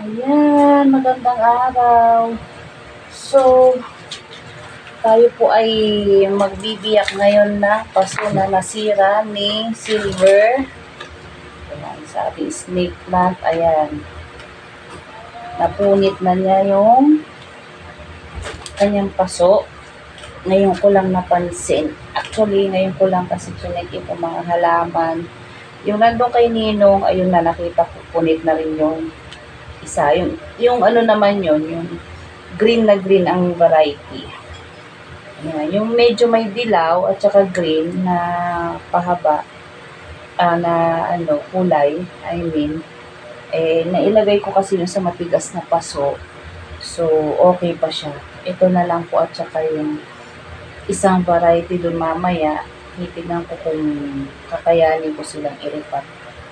Ayan, magandang araw. So, tayo po ay magbibiyak ngayon na paso na nasira ni Silver. Ayan, sa ating snake plant. Ayan. Napunit na niya yung kanyang paso. Ngayon ko lang napansin. Actually, ngayon ko lang kasi chinek yung mga halaman. Yung nandun kay Ninong, ayun na nakita ko, punit na rin yung isa. Yung, yung ano naman yun, yung green na green ang variety. Ayan, yung medyo may dilaw at saka green na pahaba ah, na ano kulay, I mean, eh, nailagay ko kasi yun sa matigas na paso. So, okay pa siya. Ito na lang po at saka yung isang variety doon mamaya. Titignan ko kung kakayanin ko silang iripat.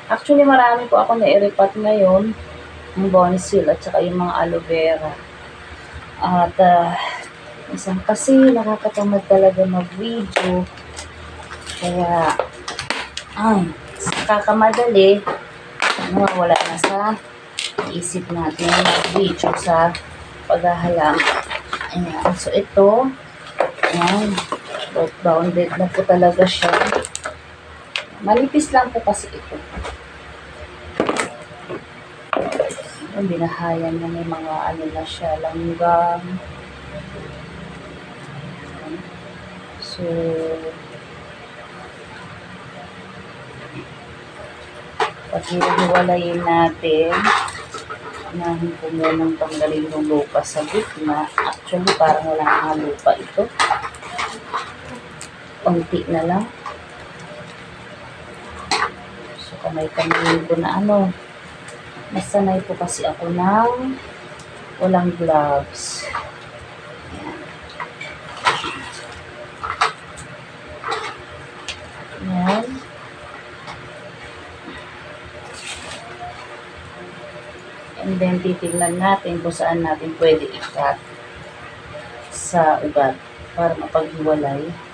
Actually, marami po ako na iripat ngayon yung bonsil at saka yung mga aloe vera. At ah, isang kasi nakakatamad talaga mag-video. Kaya, ay, kakamadali, ano, wala na sa isip natin mag-video sa paghahalang. Ayan, so ito, ayan, bounded na po talaga siya. Malipis lang po kasi ito. Yung binahayan na may mga ano na siya, langgam. So, pag hiwalayin natin, nahin ko munang tanggalin yung lupa sa gitna. Actually, parang wala nga lupa ito. Kunti na lang. So, kamay-kamay ko na ano, Nasanay po kasi ako ng walang gloves. Ayan. And then, titignan natin kung saan natin pwede i-cut sa ugat para mapaghiwalay.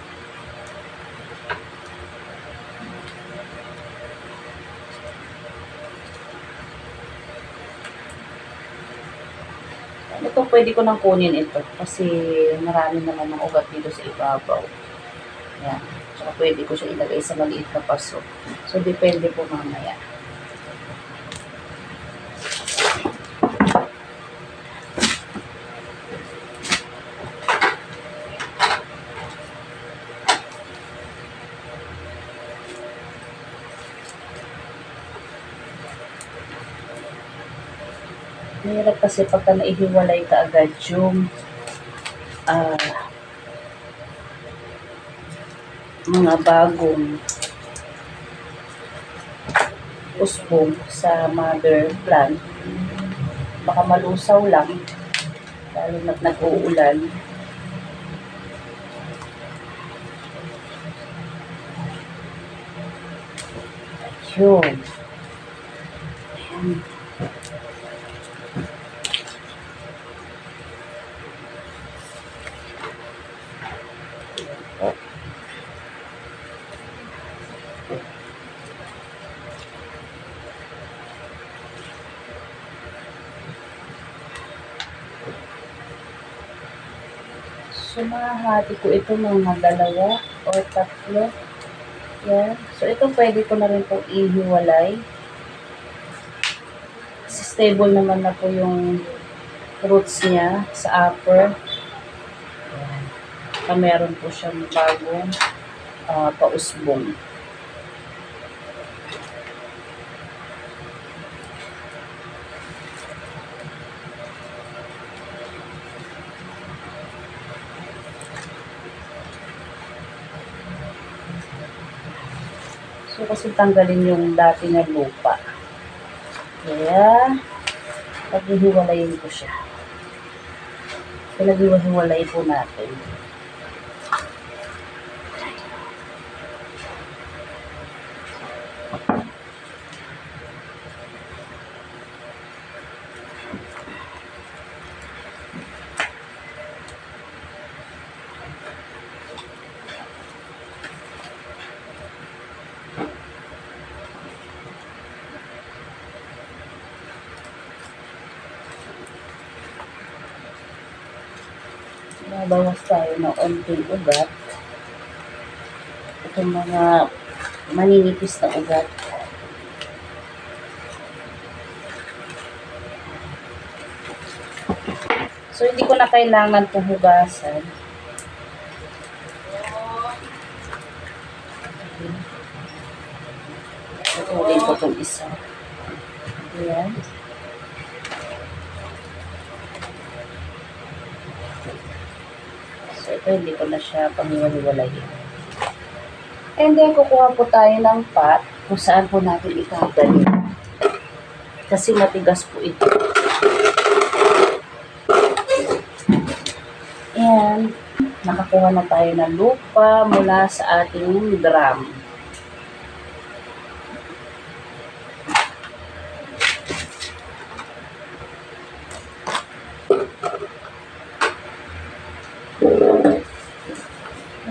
Pwede ko nang kunin ito kasi marami naman ng ugat dito sa ibabaw. Yan. Tsaka pwede ko siya ilagay sa maliit na paso. So, depende po mamaya. Mahirap kasi pagka naihiwalay ka agad yung ah, mga bagong usbong sa mother plant. Baka malusaw lang, lalo na't nag-uulan. Yun. Ayan. Sumahati ko ito mga dalawa o tatlo. Yan. So, ito pwede ko na rin pong ihiwalay. Stable naman na po yung roots niya sa upper. Yan. Meron po siyang bagong ah, pausbong. So, kasi tanggalin yung dati na lupa. Kaya, paghihiwalayin ko siya. Pinaghiwalay po natin. Nabawas tayo ng onting ugat. Itong mga maninipis na ugat. So, hindi ko na kailangan itong hugasan. Putulin ko itong isa. Ayan. So, ito hindi ko na siya panghiwalayin. And then, kukuha po tayo ng pot kung saan po natin ikakadali. Kasi matigas po ito. Ayan. Nakakuha na tayo ng lupa mula sa ating drum.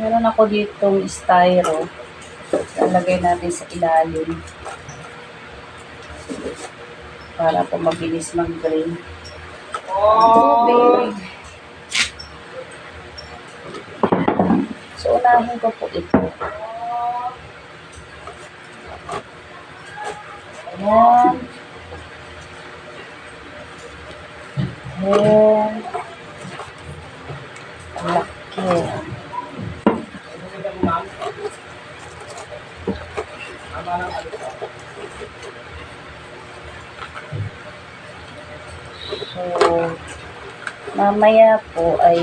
Meron ako ditong styro. Lalagay natin sa ilalim. Para po mabilis mag-drain. Tubig. So, unahin ko po ito. Ayan. Ayan. Mamaya po ay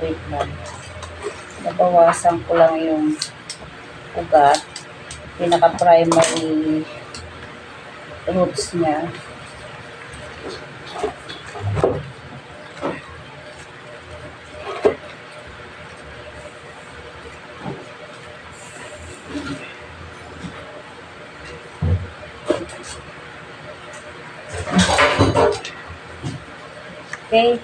wait lang. Nabawasan ko lang yung ugat. Pinaka-primary roots niya. Okay.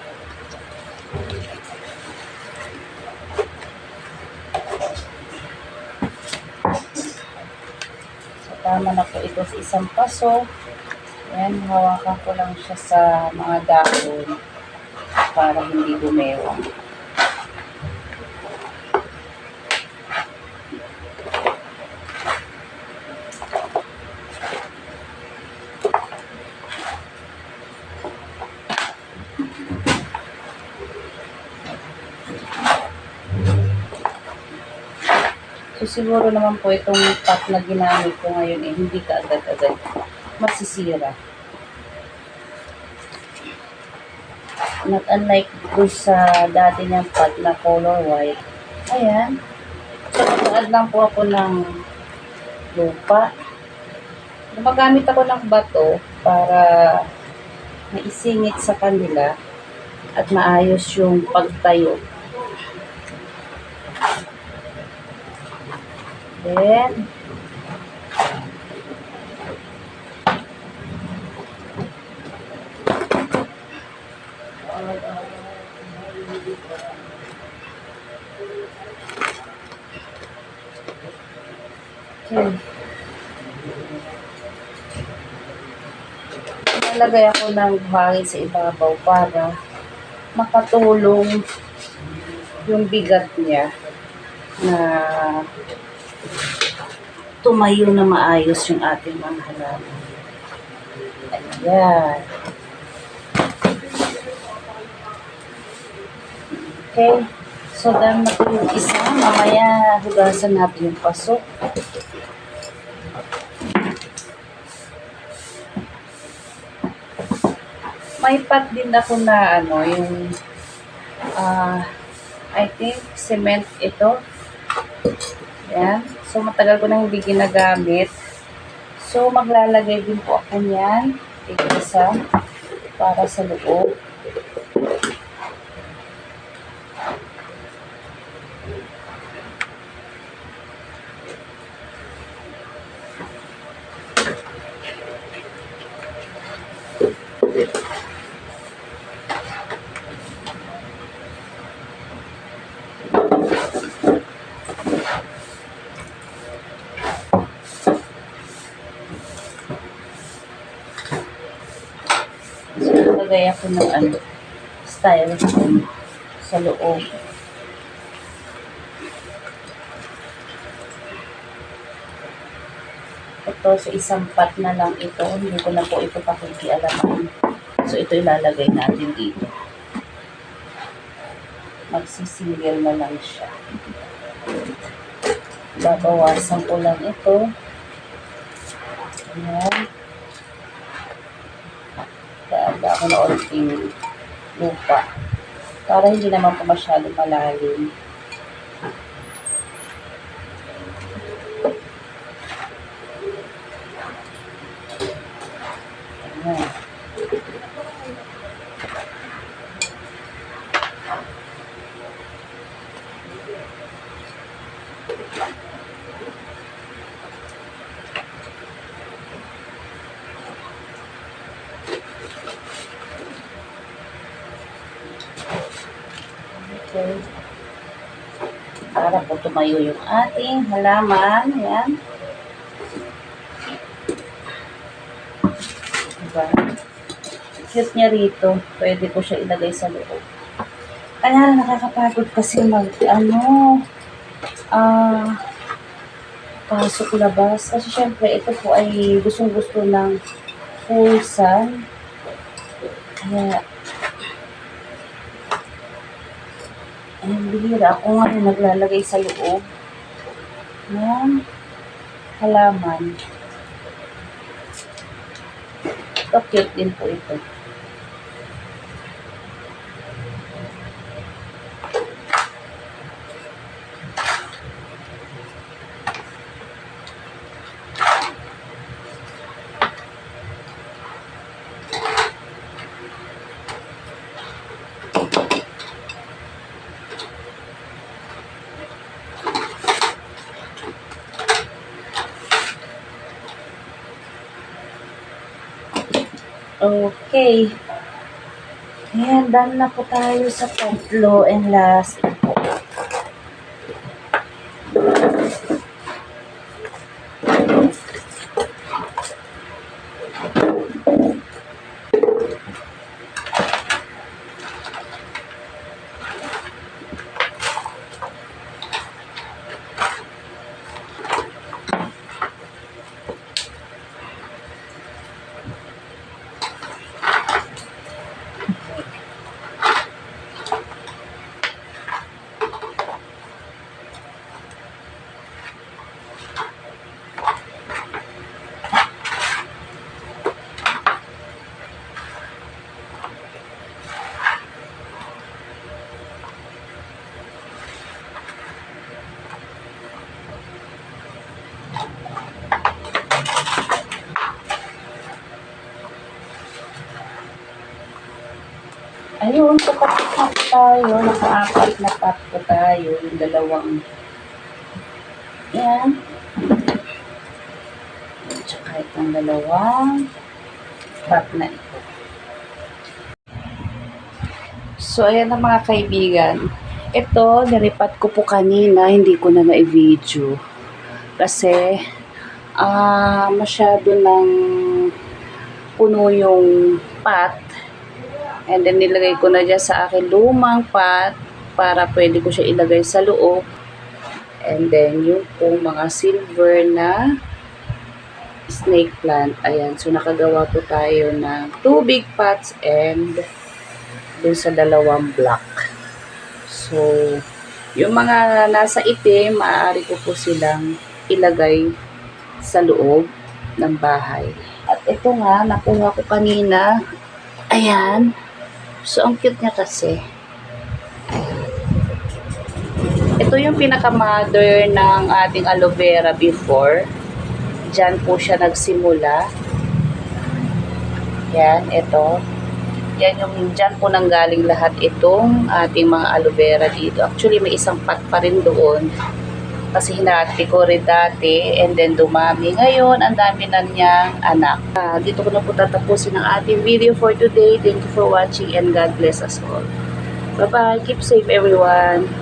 So, tama na po ito sa isang paso. Ayan, hawakan ko lang siya sa mga dahon para hindi gumewang. Siguro naman po itong pot na ginamit ko ngayon eh, hindi ka agad-agad masisira. Not unlike do sa dati niyang pot na color white. Ayan. So, nag lang po ako ng lupa. Gumagamit ako ng bato para maisingit sa kanila at maayos yung pagtayo. Then, okay. Nalagay ako ng buhangin sa ibabaw para makatulong yung bigat niya na tumayo na maayos yung ating mga halaman. Ayan. Okay. So, done na po yung isa. Mamaya, hugasan natin yung pasok. May pot din ako na ano, yung ah I think cement ito. Ayan. So, matagal ko na hindi ginagamit. So, maglalagay din po ako niyan. Isa para sa loob. So, naglagay ako ng ano, styrofoam. sa loob. Ito, sa isang pot na lang ito. Hindi ko na po ito pakikialaman. So, ito ilalagay natin dito. Magsisingle na lang siya. Babawasan ko lang ito. Ayan. Dada ako na ulting lupa. Para hindi naman po masyado malalim. Ayan. Okay. Para po tumayo yung ating halaman. Ayan. Diba? Cute niya rito. Pwede ko siya ilagay sa loob. Kaya nakakapagod kasi mag, ano, ah, pasok labas. Kasi syempre, ito po ay gustong gusto ng full sun. Kaya, Ayun, bihira. Ako nga naglalagay sa loob ng halaman. Ito, cute din po ito. Okay. Ayan, done na po tayo sa tatlo and last Ayun, tukapat na tayo. Naka-apat na po tayo. Yung dalawang. Yan. Tsaka itong dalawang pot na ito. So, ayan na mga kaibigan. Ito, niripat ko po kanina. Hindi ko na na-video. Kasi, ah, masyado ng puno yung pot. And then nilagay ko na dyan sa akin lumang pot para pwede ko siya ilagay sa loob. And then yung pong mga silver na snake plant. Ayan. So nakagawa po tayo ng two big pots and dun sa dalawang black. So yung mga nasa itim, maaari ko po silang ilagay sa loob ng bahay. At ito nga, nakuha ko kanina. Ayan. So, ang cute niya kasi. Ito yung pinaka-mother ng ating aloe vera before. Diyan po siya nagsimula. Yan, ito. Yan yung dyan po nanggaling lahat itong ating mga aloe vera dito. Actually, may isang pot pa rin doon. Kasi hinati ko rin dati and then dumami. Ngayon, ang dami na niyang anak. Ah, dito ko na po tatapusin ang ating video for today. Thank you for watching and God bless us all. Bye-bye. Keep safe everyone.